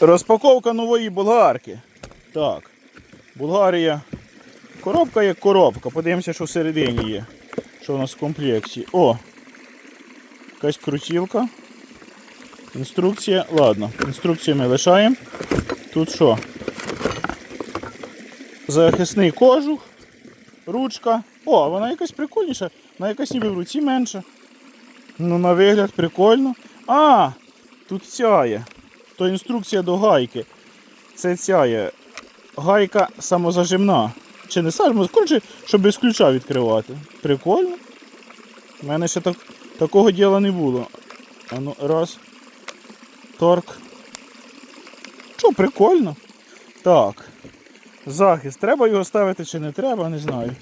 Розпаковка нової болгарки. Так. Болгарія. Коробка як коробка. Подивимося, що всередині є. Що у нас в комплекті. О! Якась крутілка. Інструкція. Ладно, інструкцію ми лишаємо. Тут що? Захисний кожух, ручка. О, вона якась прикольніша, вона якась ніби в руці менша. Ну, на вигляд прикольно. А, тут ця є. То інструкція до гайки. Це ця є. Гайка самозажимна. Чи не саме? Коротше, щоб без ключа відкривати. Прикольно. У мене ще так, такого діла не було. А ну, раз. Торк. Що, прикольно? Так. Захист. Треба його ставити чи не треба, не знаю.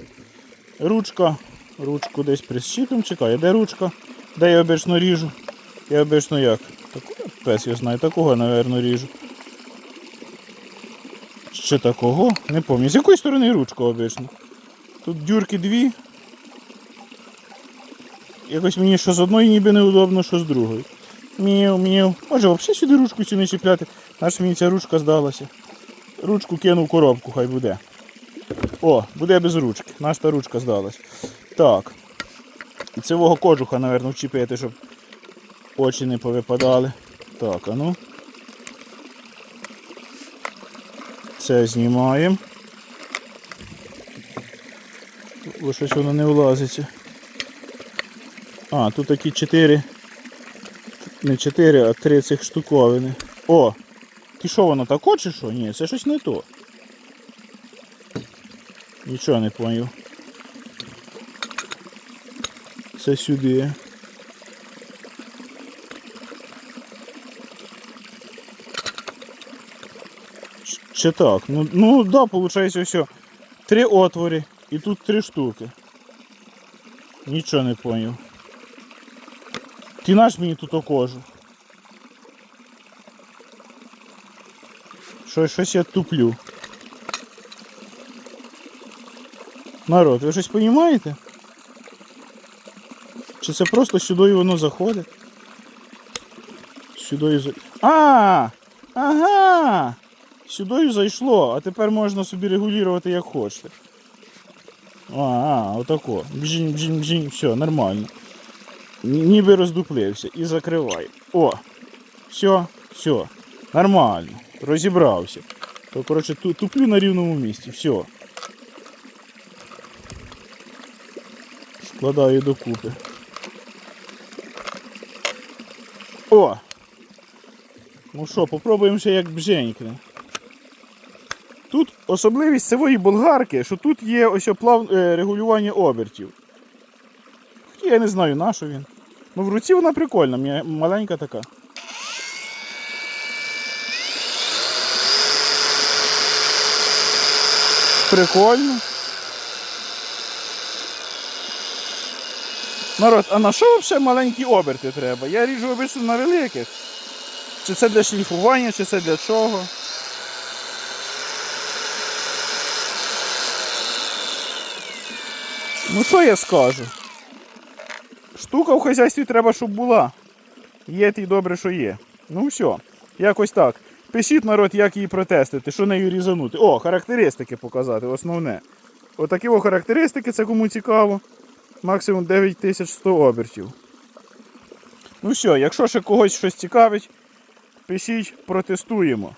Ручка. Ручку десь прищіпимо. Чекай, де ручка? Де я обично ріжу? Я обично як? Такого пес я знаю, такого, напевно, ріжу. Ще такого? Не пам'ятаю. З якої сторони ручка обично? Тут дюрки дві. Якось мені що з одної ніби неудобно, що з другої. Мів, мів. Може взагалі сюди ручку цю не чіпляти. Наш мені ця ручка здалася. Ручку кинув в коробку, хай буде. О, буде без ручки. Наша та ручка здалась. Так. І кожуха, мабуть, вчепити, щоб очі не повипадали. Так, а ну. Це знімаємо. О, щось воно не влазиться. А, тут такі 4. Не 4, а 3 цих штуковини. О! Ти що воно тако чи що? Ні, це щось не то. Нічого не поняв. Це сюди. Чи так? Ну, ну да, виходить все. Три отвори і тут три штуки. Нічого не поняв. Ти наш мені тут окожу. Що, щось я туплю. Народ, ви щось розумієте? Чи це просто сюди воно заходить? Сюди за... А! Ага! Сюди зайшло, а тепер можна собі регулювати як хочете. А, а, отако. Бжінь, бжінь, бжінь, все, нормально. Ніби роздуплився і закривай. О! Все, все. Нормально. Розібрався. То, коротше, туплю на рівному місці. Все. Складаю докупи. О! Ну що, попробуємо ще як бженькне. Тут особливість цієї болгарки, що тут є ось плав... е, регулювання обертів. Я не знаю на що він. Ну в руці вона прикольна, маленька така. Прикольно. Народ, а на що взагалі маленькі оберти треба? Я ріжу обично на великих. Чи це для шліфування, чи це для чого? Ну що я скажу? Штука в хазяйстві треба, щоб була. Є ті добре, що є. Ну все, якось так. Пишіть народ, як її протестити, що нею різанути. О, характеристики показати, основне. Отакі о характеристики, це кому цікаво. Максимум 9100 обертів. Ну все, якщо ще когось щось цікавить, пишіть, протестуємо.